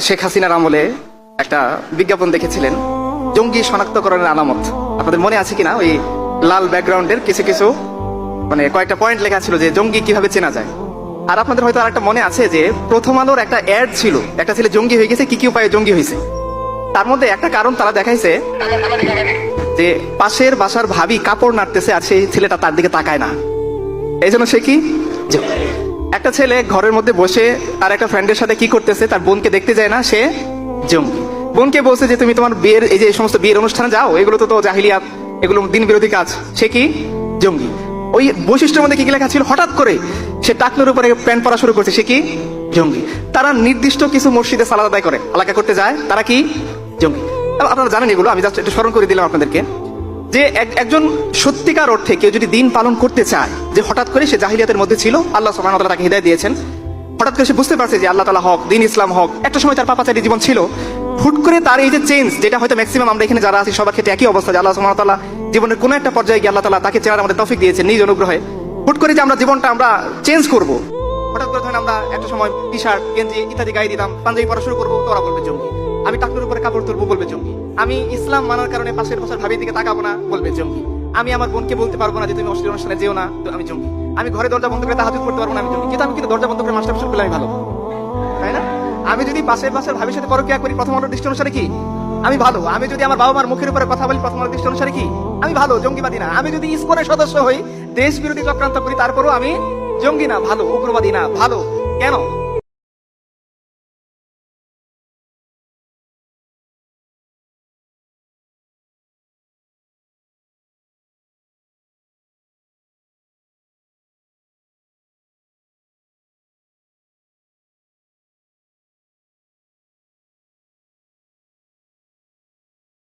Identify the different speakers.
Speaker 1: শেখ হাসিনার আমলে একটা বিজ্ঞাপন দেখেছিলেন, জঙ্গি শনাক্তকরণের আলামত। আপনাদের মনে আছে কিনা? ওই লাল ব্যাকগ্রাউন্ডের কিছু কিছু মানে কয়েকটা পয়েন্ট লেখা ছিল যে জঙ্গি কীভাবে চেনা যায়। আর আপনাদের হয়তো আরেকটা মনে আছে যে প্রথম আলোর একটা অ্যাড ছিল, একটা ছেলে জঙ্গি হয়ে গেছে, কি কি উপায়ে জঙ্গি হয়েছে। তার মধ্যে একটা কারণ তারা দেখাইছে যে পাশের বাসার ভাবি কাপড় নাড়তেছে আর সেই ছেলেটা তার দিকে তাকায় না। এই জন্য সে কি। একটা ছেলে ঘরের মধ্যে বসে আর একটা ফ্রেন্ডের সাথে কি করতেছে, তার বোনকে দেখতে যায় না, সে জঙ্গি বোনকে বলছে যে, তুমি তোমার বিয়ের এই যে সমস্ত বিয়ের অনুষ্ঠানে যাও, এগুলো তো তো জাহিলিয়াত, এগুলো দিন বিরোধী কাজ। সে কি? জঙ্গি ওই বৈশিষ্ট্যের মধ্যে কি কি লেখা ছিল? হঠাৎ করে সে টাকনোর উপরে প্যান্ট পরা শুরু করছে, সে কি? জঙ্গি তারা নির্দিষ্ট কিছু মসজিদে সালাদ আদায় করে এলাকা করতে যায়, তারা কি? জঙ্গি আপনারা জানেন এগুলো, আমি জাস্ট একটু স্মরণ করে দিলাম আপনাদেরকে। যে একজন সত্যিকার অর্থে কেউ যদি দিন পালন করতে চায়, যে হঠাৎ করে সে জাহিলিয়াতের মধ্যে ছিল, আল্লাহ তাআলা তাকে হৃদয় দিয়েছেন। হঠাৎ করে সে বুঝতে পারছে যে আল্লাহ তালা হক, দিন ইসলাম হক। একটা সময় তার পাপাচারী জীবন ছিল। হুট করে তার এই যে চেঞ্জ যেটা হয়তো ম্যাক্সিমাম আমরা এখানে যারা আছি, সবার ক্ষেত্রে একই অবস্থা, যে আল্লাহ সুবহানাহু ওয়া জীবনের কোনো একটা পর্যায়ে গিয়ে আল্লাহ তালা তাকে চেনার আমাদের তফিক দিয়েছেন নিজ অনুগ্রহে। হুট করে যে আমরা জীবনটা আমরা চেঞ্জ করব। হঠাৎ করে ধরেন আমরা একটা সময় টি শার্ট গেঞ্জি ইত্যাদি গায়ে দিতাম, পাঞ্জাবি পরা শুরু করব তোরা বলবে জঙ্গি। আমি টাকনুর উপরে কাপড় তুলবো, বলবে জঙ্গি। আমি ইসলাম মানার কারণে পাশের বছর ভাবির দিকে তাকাবো না, বলবে জঙ্গি। আমি আমার বোনকে বলতে পারব না যে তুমি অশ্লীল অনুষ্ঠানে যেও না, তো আমি জঙ্গি। আমি ঘরে দরজা বন্ধ করে তাহাজুদ করতে পারব না, আমি জঙ্গি। কিন্তু আমি কিন্তু দরজা বন্ধ করে মাস্টার করলে আমি ভালো। তাই না? আমি যদি পাশের পাশের ভাবির সাথে পরকিয়া করি, প্রথম আলোর দৃষ্টি অনুসারে কি? আমি ভালো। আমি যদি আমার বাবা মার মুখের উপরে কথা বলি, প্রথম দৃষ্টি অনুসারে কি? আমি ভালো, জঙ্গিবাদী না। আমি যদি ইসকনের সদস্য হই দেশ বিরোধী চক্রান্ত করি, তারপরও আমি জঙ্গি না, ভালো, উগ্রবাদী না, ভালো। কেন?